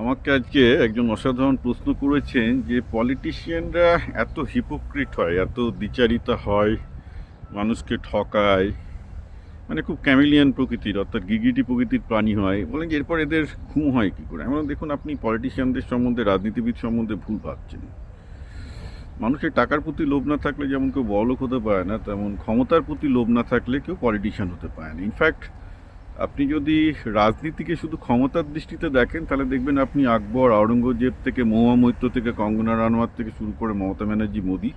আমাকে আজকে একজন অসাধারণ প্রশ্ন করেছেন যে পলিটিশিয়ানরা এত হিপোক্রিট হয়, এত দ্বিচারিতা হয়, মানুষকে ঠকায় মানে খুব ক্যামিলিয়ান প্রকৃতির, অর্থাৎ গিগিটি প্রকৃতির প্রাণী হয়। বলেন যে এরপর এদের ঘুম হয় কী করে? এমন দেখুন, আপনি পলিটিশিয়ানদের সম্বন্ধে, রাজনীতিবিদ সম্বন্ধে ভুল ভাবছেন। মানুষের টাকার প্রতি লোভ না থাকলে যেমন কেউ বড়লোক হতে পারে না, তেমন ক্ষমতার প্রতি লোভ না থাকলে কেউ পলিটিশিয়ান হতে পারে না। ইনফ্যাক্ট আপনি যদি রাজনীতিকে শুধু ক্ষমতার দৃষ্টিতে দেখেন, তাহলে দেখবেন আপনি আকবর, আওরঙ্গজেব থেকে, মহুয়া মৈত্র থেকে, কঙ্গনা রানওয়াত থেকে শুরু করে মমতা ব্যানার্জি, মোদী,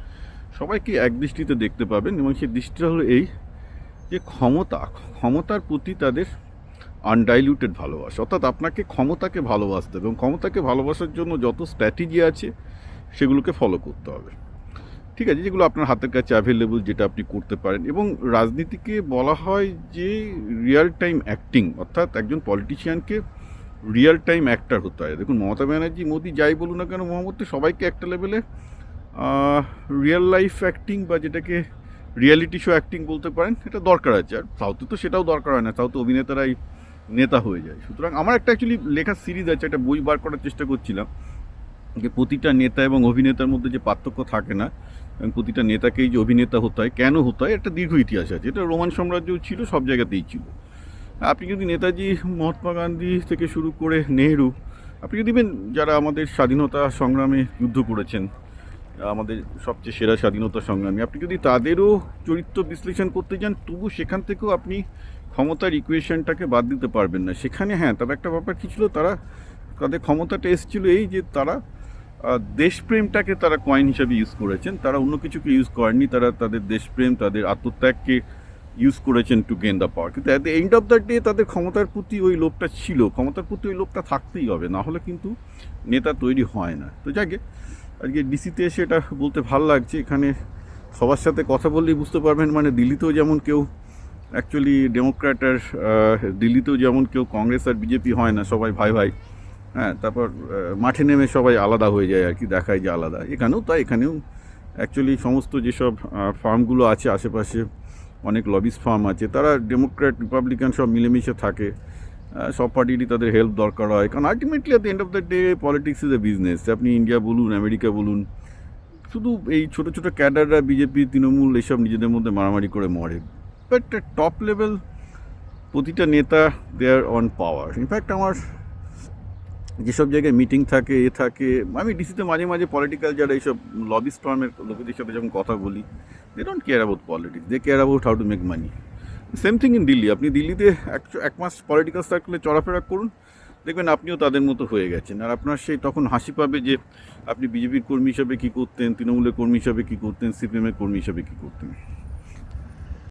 সবাইকে এক দৃষ্টিতে দেখতে পাবেন এবং সেই দৃষ্টিটা হলো এই যে ক্ষমতা, ক্ষমতার প্রতি তাদের আনডাইলিউটেড ভালোবাসা। অর্থাৎ আপনাকে ক্ষমতাকে ভালোবাসতে হবে এবং ক্ষমতাকে ভালোবাসার জন্য যত স্ট্র্যাটেজি আছে, সেগুলোকে ফলো করতে হবে। ঠিক আছে, যেগুলো আপনার হাতের কাছে অ্যাভেলেবল যেটা আপনি করতে পারেন। এবং রাজনীতিকে বলা হয় যে রিয়েল টাইম অ্যাক্টিং অর্থাৎ একজন পলিটিশিয়ানকে রিয়েল টাইম অ্যাক্টার হতে হয়। দেখুন, মমতা ব্যানার্জি, মোদি যাই বলুন না কেন মহামতি সবাইকে একটা লেভেলে রিয়েল লাইফ অ্যাক্টিং বা যেটাকে রিয়েলিটি শো অ্যাক্টিং বলতে পারেন, এটা দরকার আছে। আর সাউথে তো সেটাও দরকার হয় না, সাউথে অভিনেতারাই নেতা হয়ে যায়। সুতরাং আমার একটা অ্যাকচুয়ালি লেখার সিরিজ আছে, একটা বই বার করার চেষ্টা করছিলাম। যে প্রতিটা নেতা এবং অভিনেতার মধ্যে যে পার্থক্য থাকে না, এবং প্রতিটা নেতাকেই যে অভিনেতা হতে হয়, কেন হতে হয়, একটা দীর্ঘ ইতিহাস আছে। এটা রোমান সাম্রাজ্যও ছিল, সব জায়গাতেই ছিল। আপনি যদি নেতাজি, মহাত্মা গান্ধী থেকে শুরু করে নেহরু, আপনি যদি যারা আমাদের স্বাধীনতা সংগ্রামে যুদ্ধ করেছেন, আমাদের সবচেয়ে সেরা স্বাধীনতা সংগ্রামী, আপনি যদি তাদেরও চরিত্র বিশ্লেষণ করতে যান, তবু সেখান থেকেও আপনি ক্ষমতার ইকুয়েশনটাকে বাদ দিতে পারবেন না। সেখানে হ্যাঁ তবে একটা ব্যাপার কী ছিল, তারা তাদের ক্ষমতাটা এসেছিল এই যে তারা দেশপ্রেমটাকে তারা কয়েন হিসাবে ইউজ করেছেন। তারা অন্য কিছুকে ইউজ করেননি, তারা তাদের দেশপ্রেম, তাদের আত্মত্যাগকে ইউজ করেছেন টু গেন দ্য পাওয়ার কিন্তু at the end of the day তাদের ক্ষমতার প্রতি ওই লোভটা ছিল। ক্ষমতার প্রতি ওই লোভটা থাকতেই হবে, না হলে কিন্তু নেতা তৈরি হয় না। তো যাকে আজকে ডিসিতে এসে এটা বলতে ভালো লাগছে। এখানে সবার সাথে কথা বললেই বুঝতে পারবেন মানে দিল্লিতেও যেমন কেউ অ্যাকচুয়ালি ডেমোক্র্যাট আর দিল্লিতেও যেমন কেউ কংগ্রেস আর বিজেপি হয় না, সবাই ভাই ভাই। হ্যাঁ তারপর মাঠে নেমে সবাই আলাদা হয়ে যায় আর কি, দেখায় যে আলাদা। এখানেও তাই, এখানেও অ্যাকচুয়ালি সমস্ত যেসব ফার্মগুলো আছে আশেপাশে, অনেক লবিস ফার্ম আছে, তারা ডেমোক্র্যাট রিপাবলিকান সব মিলেমিশে থাকে। সব পার্টিরই তাদের হেল্প দরকার হয়। কারণ ultimately at the end of the day politics is a business আপনি ইন্ডিয়া বলুন আমেরিকা বলুন, শুধু এই ছোটো ছোটো ক্যাডাররা বিজেপি তৃণমূল, এইসব নিজেদের মধ্যে মারামারি করে মরে। বাট টপ লেভেল প্রতিটা নেতা দেয়ার অন পাওয়ার ইনফ্যাক্ট আমার যেসব জায়গায় মিটিং থাকে, এ থাকে, আমি ডিসিতে মাঝে মাঝে পলিটিক্যাল যারা এইসব লবি স্টর্মের লোকেদের সাথে যখন কথা বলি they don't care about politics they care about how to make money same thing in Delhi আপনি দিল্লিতে এক এক মাস পলিটিক্যাল সার্কেলে চলাফেরা করুন, দেখবেন আপনিও তাদের মতো হয়ে গেছেন। আর আপনার সেই তখন হাসি পাবে যে, আপনি বিজেপির কর্মী হিসাবে কী করতেন, তৃণমূলের কর্মী হিসাবে কী করতেন, সিপিএমের কর্মী হিসাবে কী করতেন।